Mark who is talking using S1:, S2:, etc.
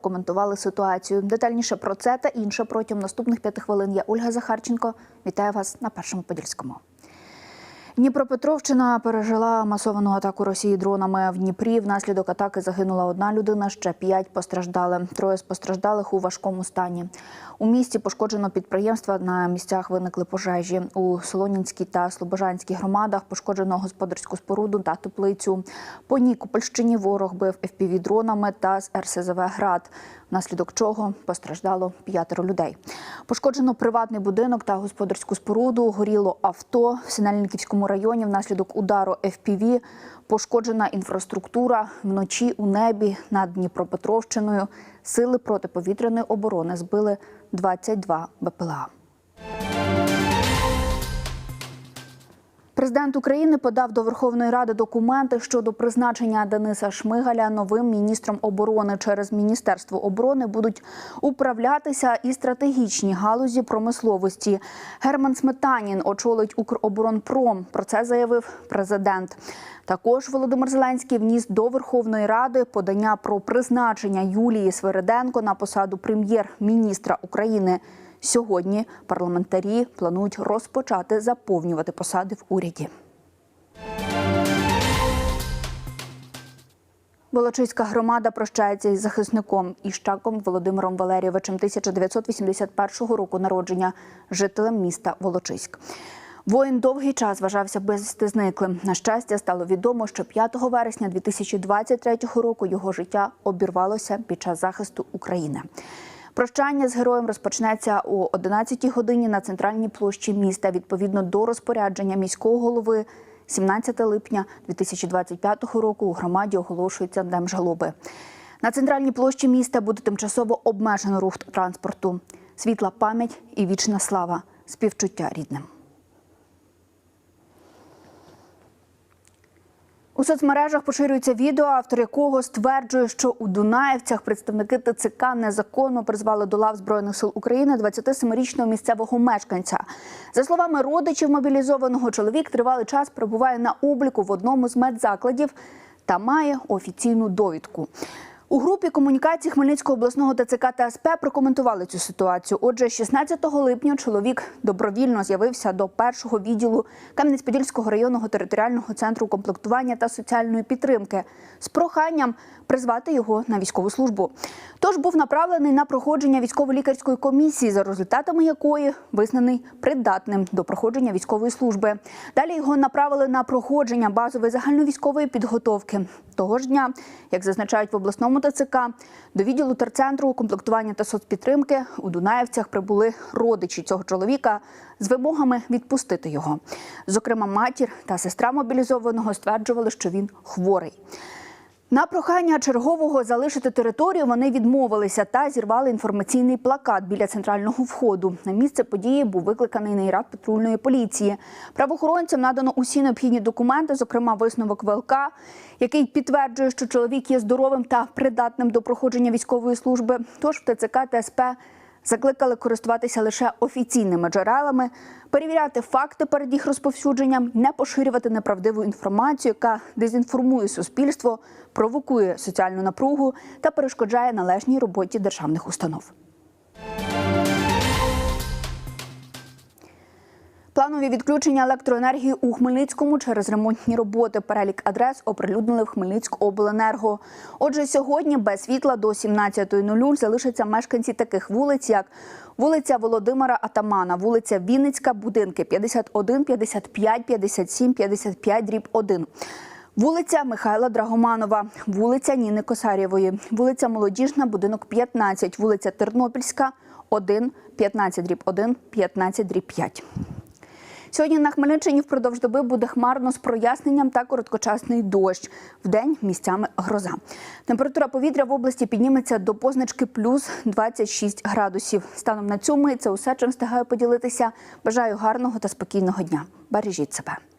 S1: коментували ситуацію. Детальніше про це та інше протягом наступних п'яти хвилин. Я Ольга Захарченко. Вітаю вас на першому подільському. Дніпропетровщина пережила масовану атаку Росії дронами в Дніпрі. Внаслідок атаки загинула одна людина, ще п'ять постраждали. Троє з постраждалих у важкому стані. У місті пошкоджено підприємства. На місцях виникли пожежі. У Солонінській та Слобожанській громадах пошкоджено господарську споруду та теплицю. По Нікопольщині ворог бив fpv дронами та з РСЗВ «Град», внаслідок чого постраждало п'ятеро людей. Пошкоджено приватний будинок та господарську споруду. Горіло авто в Синельниківському районі внаслідок удару FPV. Пошкоджена інфраструктура вночі у небі над Дніпропетровщиною. Сили протиповітряної оборони збили 22 БПЛА. Президент України подав до Верховної Ради документи щодо призначення Дениса Шмигаля новим міністром оборони. Через міністерство оборони будуть управлятися і стратегічні галузі промисловості. Герман Сметанін очолить Укроборонпром. Про це заявив президент. Також Володимир Зеленський вніс до Верховної Ради подання про призначення Юлії Свириденко на посаду прем'єр-міністра України. Сьогодні парламентарі планують розпочати заповнювати посади в уряді. Волочиська громада прощається із захисником Іщаком Володимиром Валерійовичем 1981 року народження, жителем міста Волочиськ. Воїн довгий час вважався безвісти зниклим. На щастя, стало відомо, що 5 вересня 2023 року його життя обірвалося під час захисту України. Прощання з героєм розпочнеться о 11 годині на центральній площі міста відповідно до розпорядження міського голови. 17 липня 2025 року у громаді оголошується Днем жалоби. На центральній площі міста буде тимчасово обмежено рух транспорту. Світла пам'ять і вічна слава, співчуття рідним. У соцмережах поширюється відео, автор якого стверджує, що у Дунаєвцях представники ТЦК незаконно призвали до лав Збройних сил України 27-річного місцевого мешканця. За словами родичів мобілізованого, чоловік тривалий час перебуває на обліку в одному з медзакладів та має офіційну довідку. У групі комунікації Хмельницького обласного ТЦК та СП прокоментували цю ситуацію. Отже, 16 липня чоловік добровільно з'явився до першого відділу Кам'янець-Подільського районного територіального центру комплектування та соціальної підтримки з проханням призвати його на військову службу. Тож був направлений на проходження військово-лікарської комісії, за результатами якої визнаний придатним до проходження військової служби. Далі його направили на проходження базової загальновійськової підготовки. Того ж дня, як зазначають в обласному ТЦК, до відділу терцентру комплектування та соцпідтримки у Дунаєвцях прибули родичі цього чоловіка з вимогами відпустити його. Зокрема, матір та сестра мобілізованого стверджували, що він хворий. На прохання чергового залишити територію вони відмовилися та зірвали інформаційний плакат біля центрального входу. На місце події був викликаний нейрад патрульної поліції. Правоохоронцям надано усі необхідні документи, зокрема висновок ВЛК, який підтверджує, що чоловік є здоровим та придатним до проходження військової служби. Тож в ТЦК та СП закликали користуватися лише офіційними джерелами, перевіряти факти перед їх розповсюдженням, не поширювати неправдиву інформацію, яка дезінформує суспільство, провокує соціальну напругу та перешкоджає належній роботі державних установ. Планові відключення електроенергії у Хмельницькому через ремонтні роботи. Перелік адрес оприлюднили в Хмельницькобленерго. Отже, сьогодні без світла до 17.00 залишаться мешканці таких вулиць, як вулиця Володимира Атамана, вулиця Вінницька, будинки 51, 55, 57, 55, дріб 1. Вулиця Михайла Драгоманова, вулиця Ніни Косарєвої, вулиця Молодіжна, будинок 15, вулиця Тернопільська, 1, 15 дріб 1, 15 дріб 5. Сьогодні на Хмельниччині впродовж доби буде хмарно з проясненням та короткочасний дощ. Вдень місцями гроза. Температура повітря в області підніметься до позначки плюс 26 градусів. Станом на цю мить це усе, чим встигаю поділитися. Бажаю гарного та спокійного дня. Бережіть себе.